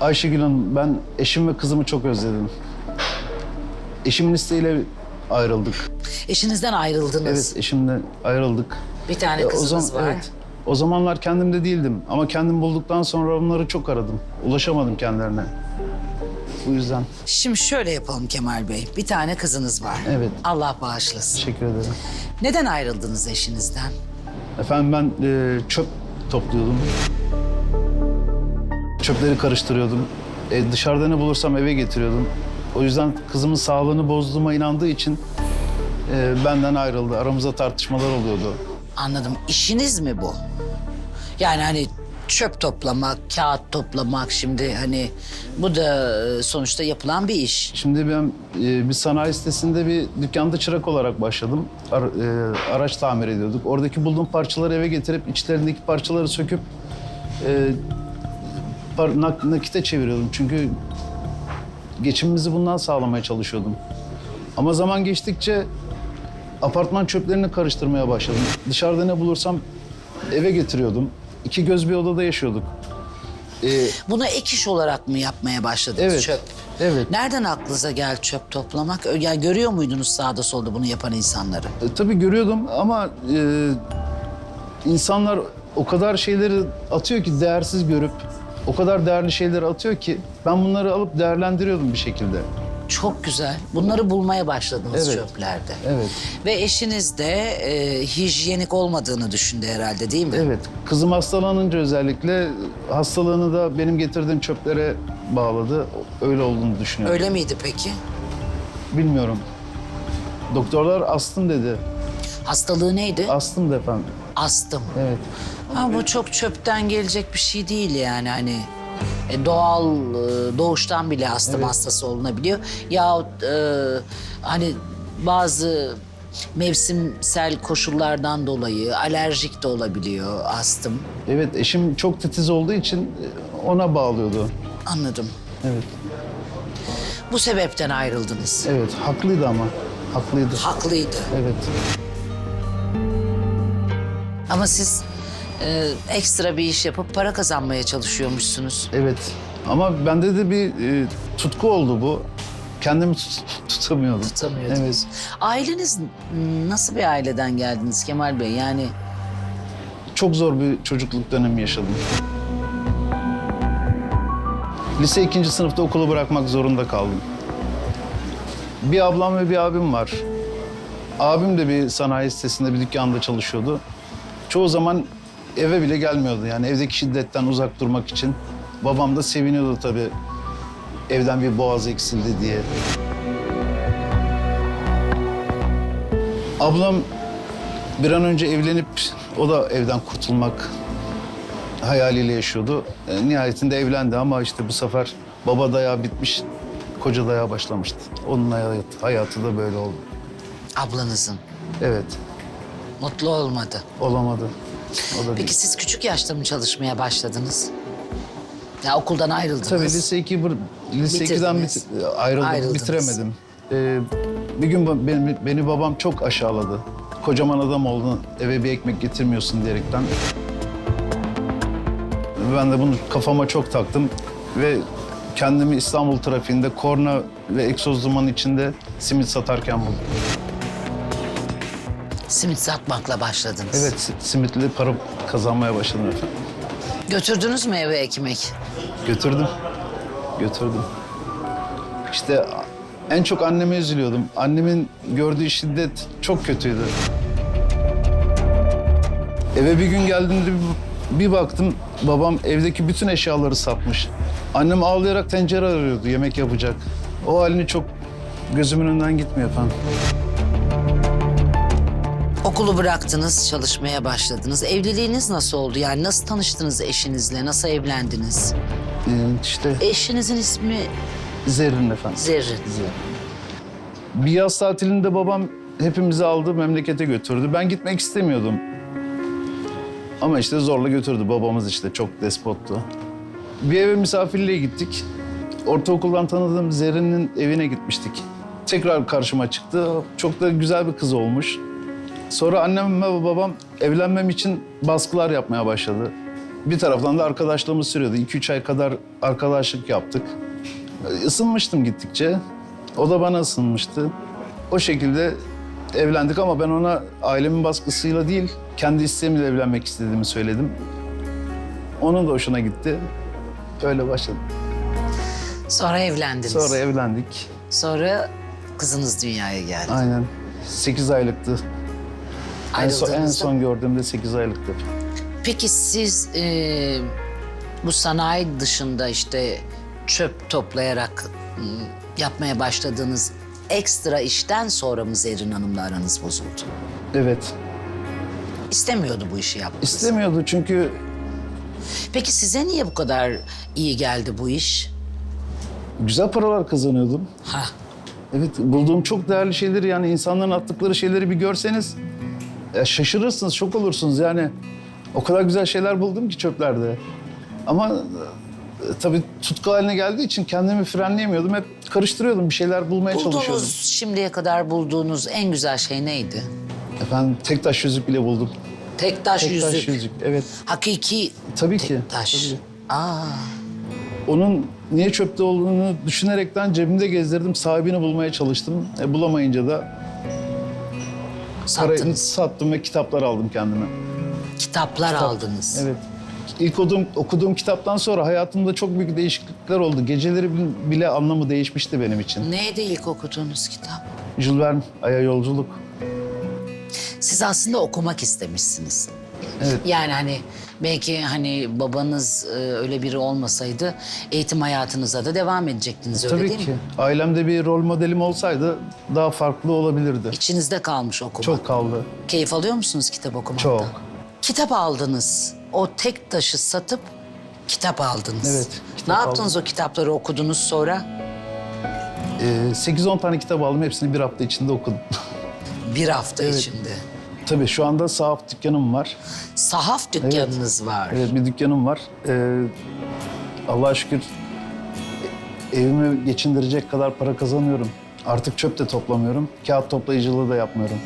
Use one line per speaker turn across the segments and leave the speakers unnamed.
Ayşegül Hanım, ben eşim ve kızımı çok özledim. Eşimin isteğiyle ayrıldık.
Eşinizden ayrıldınız.
Evet, eşimle ayrıldık.
Bir tane
E, o
kızınız
zaman-
var.
Evet. O zamanlar kendimde değildim ama kendim bulduktan sonra onları çok aradım. Ulaşamadım kendilerine. Bu yüzden
Şimdi şöyle yapalım Kemal Bey. Bir tane kızınız var.
Evet.
Allah bağışlasın.
teşekkür ederim.
Neden ayrıldınız eşinizden?
Efendim ben e, çöp topluyordum. Çöpleri karıştırıyordum. E, dışarıda ne bulursam eve getiriyordum. O yüzden kızımın sağlığını bozduğuma inandığı için e, benden ayrıldı. Aramızda tartışmalar oluyordu.
Anladım. İşiniz mi bu? Yani hani çöp toplamak, kağıt toplamak şimdi hani bu da e, sonuçta yapılan bir iş.
Şimdi ben e, bir sanayi sitesinde bir dükkanda çırak olarak başladım. Ar- e, araç tamir ediyorduk. Oradaki bulduğum parçaları eve getirip içlerindeki parçaları söküp e, par- nak- nakite çeviriyordum. Çünkü geçimimizi bundan sağlamaya çalışıyordum. Ama zaman geçtikçe apartman çöplerini karıştırmaya başladım. Dışarıda ne bulursam eve getiriyordum. İki göz bir odada yaşıyorduk. E,
Bunu ek iş olarak mı yapmaya başladınız
Evet,
çöp?
evet.
Nereden aklınıza geldi çöp toplamak? Ö- Yani görüyor muydunuz sağda solda bunu yapan insanları?
E, tabii görüyordum ama e, insanlar o kadar şeyleri atıyor ki değersiz görüp o kadar değerli şeyleri atıyor ki ben bunları alıp değerlendiriyordum bir şekilde.
Çok güzel. Bunları bulmaya başladınız
Evet.
çöplerde.
Evet.
Ve eşiniz de e, hijyenik olmadığını düşündü herhalde değil mi?
Evet. Kızım hastalanınca özellikle hastalığını da benim getirdiğim çöplere bağladı. Öyle olduğunu düşünüyorum.
Öyle miydi peki?
Bilmiyorum. Doktorlar astım dedi.
Hastalığı neydi?
Astım da efendim.
Astım.
Evet.
Ha, bu çok çöpten gelecek bir şey değil yani hani. e, doğal e, doğuştan bile astım hastası olunabiliyor. Yahut e, hani bazı mevsimsel koşullardan dolayı alerjik de olabiliyor astım.
Evet eşim çok titiz olduğu için e, ona bağlıyordu.
Anladım.
Evet.
Bu sebepten ayrıldınız.
Evet haklıydı ama. Haklıydı.
Haklıydı.
Evet.
Ama siz e, ekstra bir iş yapıp para kazanmaya çalışıyormuşsunuz.
Evet. Ama bende de bir e, tutku oldu bu. Kendimi tut- tutamıyordum.
Tutamıyordunuz.
Evet.
Aileniz nasıl bir aileden geldiniz Kemal Bey? Yani
Çok zor bir çocukluk dönemi yaşadım. Lise ikinci sınıfta okulu bırakmak zorunda kaldım. Bir ablam ve bir abim var. Abim de bir sanayi sitesinde bir dükkanda çalışıyordu. Çoğu zaman eve bile gelmiyordu. Yani evdeki şiddetten uzak durmak için. Babam da seviniyordu tabii. Evden bir boğaz eksildi diye. Ablam bir an önce evlenip o da evden kurtulmak hayaliyle yaşıyordu. E, nihayetinde evlendi ama işte bu sefer baba dayağı bitmiş, koca dayağı başlamıştı. Onun hayatı, hayatı da böyle oldu.
ablanızın
Evet,
mutlu olmadı.
olamadı.
Peki siz küçük yaşta mı çalışmaya başladınız? Ya okuldan ayrıldınız.
Tabii lise 2 lise 2'den
Bitirdiniz.
bit- ayrıldım,
Ayrıldınız.
bitiremedim. Ee, bir gün ba- beni, beni babam çok aşağıladı. Kocaman adam oldun, eve bir ekmek getirmiyorsun diyerekten. Ben de bunu kafama çok taktım ve kendimi İstanbul trafiğinde korna ve egzoz dumanı içinde simit satarken buldum.
Simit satmakla başladınız.
Evet, si- simitli para kazanmaya başladım efendim.
Götürdünüz mü eve ekmek?
Götürdüm. Götürdüm. İşte en çok anneme üzülüyordum. Annemin gördüğü şiddet çok kötüydü. Eve bir gün geldiğimde bir, bir baktım babam evdeki bütün eşyaları satmış. Annem ağlayarak tencere arıyordu yemek yapacak. O halini çok gözümün önünden gitmiyor efendim.
Okulu bıraktınız, çalışmaya başladınız. Evliliğiniz nasıl oldu? Yani nasıl tanıştınız eşinizle? Nasıl evlendiniz?
Ee, işte
Eşinizin ismi
Zerrin efendim.
Zerrin.
Bir yaz tatilinde babam hepimizi aldı, memlekete götürdü. Ben gitmek istemiyordum. Ama işte zorla götürdü. Babamız işte çok despottu. Bir eve misafirliğe gittik. Ortaokuldan tanıdığım Zerrin'in evine gitmiştik. Tekrar karşıma çıktı. Çok da güzel bir kız olmuş. Sonra annem ve babam evlenmem için baskılar yapmaya başladı. Bir taraftan da arkadaşlığımız sürüyordu. 2-3 ay kadar arkadaşlık yaptık. Isınmıştım gittikçe. O da bana ısınmıştı. O şekilde evlendik ama ben ona ailemin baskısıyla değil, kendi isteğimle evlenmek istediğimi söyledim. Onun da hoşuna gitti. Öyle başladık.
Sonra evlendiniz.
Sonra evlendik.
Sonra kızınız dünyaya geldi.
Aynen. 8 aylıktı. En son, en son gördüğümde 8 aylıktı.
Peki siz e, bu sanayi dışında işte çöp toplayarak m, yapmaya başladığınız ekstra işten sonra mı Zerrin Hanım'la aranız bozuldu?
Evet.
İstemiyordu bu işi yapmanızı.
İstemiyordu çünkü
Peki size niye bu kadar iyi geldi bu iş?
güzel paralar kazanıyordum.
Ha,
Evet, bulduğum çok değerli şeyleri yani insanların attıkları şeyleri bir görseniz ya şaşırırsınız, şok olursunuz yani. O kadar güzel şeyler buldum ki çöplerde. Ama e, tabii tutku haline geldiği için kendimi frenleyemiyordum. Hep karıştırıyordum, bir şeyler bulmaya çalışıyordum.
bulduğunuz, şimdiye kadar bulduğunuz en güzel şey neydi?
Efendim tek taş yüzük bile buldum.
Tek taş
Tek
yüzük.
taş yüzük, evet.
Hakiki
Tabii ki.
taş.
tabii.
Aa,
Onun niye çöpte olduğunu düşünerekten cebimde gezdirdim, sahibini bulmaya çalıştım. E, bulamayınca da parayı
sattınız.
sattım ve kitaplar aldım kendime.
Kitaplar aldınız.
Evet. İlk okuduğum, okuduğum kitaptan sonra hayatımda çok büyük değişiklikler oldu. Geceleri bil- bile anlamı değişmişti benim için.
Neydi ilk okuduğunuz kitap?
Jules Verne, Ay'a Yolculuk.
Siz aslında okumak istemişsiniz.
Evet.
Yani hani belki hani babanız e, öyle biri olmasaydı eğitim hayatınıza da devam edecektiniz öyle
Tabii
değil
ki.
mi?
Ailemde bir rol modelim olsaydı daha farklı olabilirdi.
İçinizde kalmış okumak.
Çok kaldı.
Keyif alıyor musunuz kitap okumaktan?
Çok.
Kitap aldınız. O tek taşı satıp kitap aldınız.
Evet,
Ne
kitap
yaptınız o kitapları okudunuz sonra?
Ee, 8-10 tane kitap aldım. Hepsini bir hafta içinde okudum.
Bir hafta içinde.
Tabii şu anda sahaf dükkanım var.
Sahaf dükkanınız var.
Evet bir dükkanım var. Ee, Allah'a şükür evimi geçindirecek kadar para kazanıyorum. Artık çöp de toplamıyorum. Kağıt toplayıcılığı da yapmıyorum.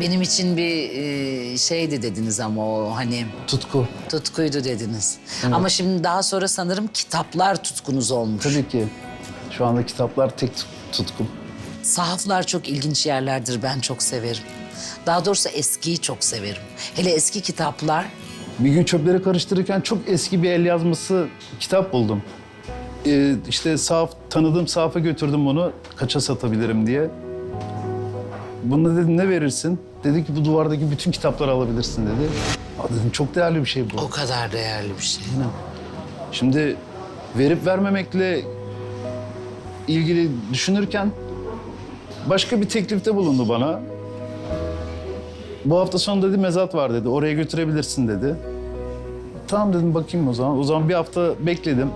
Benim için bir e, şeydi dediniz ama o hani
Tutku.
tutkuydu dediniz. Ama şimdi daha sonra sanırım kitaplar tutkunuz olmuş.
Tabii ki. Şu anda kitaplar tek tut- tutkum.
Sahaflar çok ilginç yerlerdir. Ben çok severim. Daha doğrusu eskiyi çok severim. Hele eski kitaplar
Bir gün çöpleri karıştırırken çok eski bir el yazması kitap buldum. Ee, işte sahaf, tanıdığım sahafa götürdüm bunu. Kaça satabilirim diye. Buna dedim ne verirsin? Dedi ki bu duvardaki bütün kitapları alabilirsin dedi. Aa, dedim çok değerli bir şey bu.
o kadar değerli bir şey.
Aynen. Şimdi verip vermemekle ilgili düşünürken başka bir teklifte bulundu bana. Bu hafta sonu dedi mezat var dedi. Oraya götürebilirsin dedi. Tamam dedim bakayım o zaman. O zaman bir hafta bekledim.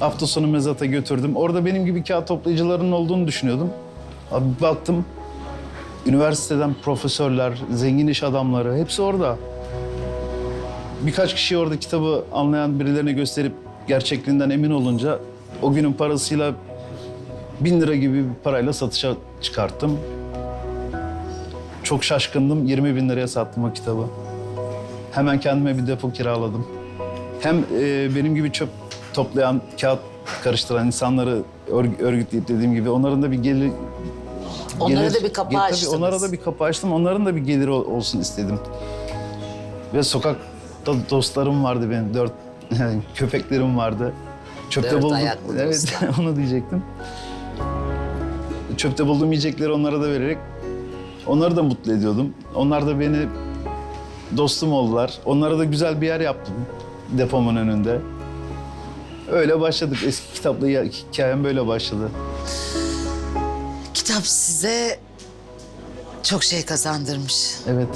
Hafta sonu mezata götürdüm. Orada benim gibi kağıt toplayıcılarının olduğunu düşünüyordum. Abi baktım üniversiteden profesörler, zengin iş adamları hepsi orada. Birkaç kişi orada kitabı anlayan birilerine gösterip gerçekliğinden emin olunca o günün parasıyla bin lira gibi bir parayla satışa çıkarttım. Çok şaşkındım. 20 bin liraya sattım o kitabı. Hemen kendime bir depo kiraladım. Hem e, benim gibi çöp toplayan, kağıt karıştıran insanları örg- örgütleyip dediğim gibi onların da bir gelir...
Onlara
gelir-
da bir kapı
Tabii
açtınız.
onlara da bir kapı açtım. Onların da bir geliri ol- olsun istedim. Ve sokakta dostlarım vardı benim. Dört köpeklerim vardı. Çöpte
Dört
buldum. Evet, onu diyecektim. Çöpte bulduğum yiyecekleri onlara da vererek onları da mutlu ediyordum. Onlar da beni dostum oldular. Onlara da güzel bir yer yaptım depomun önünde. Öyle başladık. Eski kitapla hikayem böyle başladı.
Kitap size çok şey kazandırmış.
Evet.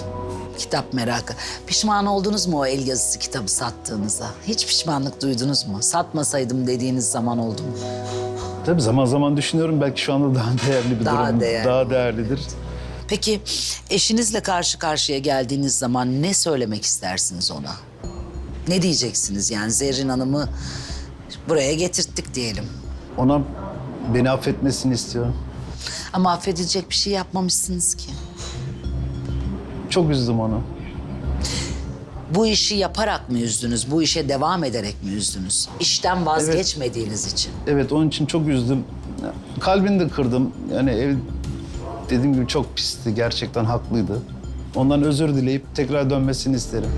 Kitap merakı. Pişman oldunuz mu o el yazısı kitabı sattığınıza? Hiç pişmanlık duydunuz mu? Satmasaydım dediğiniz zaman oldu mu?
Tabii zaman zaman düşünüyorum belki şu anda daha değerli bir
Daha
durum.
değerli.
Daha değerlidir.
Peki eşinizle karşı karşıya geldiğiniz zaman ne söylemek istersiniz ona? Ne diyeceksiniz yani Zerrin Hanım'ı buraya getirttik diyelim.
Ona beni affetmesini istiyorum.
Ama affedilecek bir şey yapmamışsınız ki.
Çok üzdüm onu.
Bu işi yaparak mı üzdünüz? Bu işe devam ederek mi üzdünüz? İşten vazgeçmediğiniz için.
Evet onun için çok üzdüm. Kalbini de kırdım. Yani ev dediğim gibi çok pisti. Gerçekten haklıydı. Ondan özür dileyip tekrar dönmesini isterim.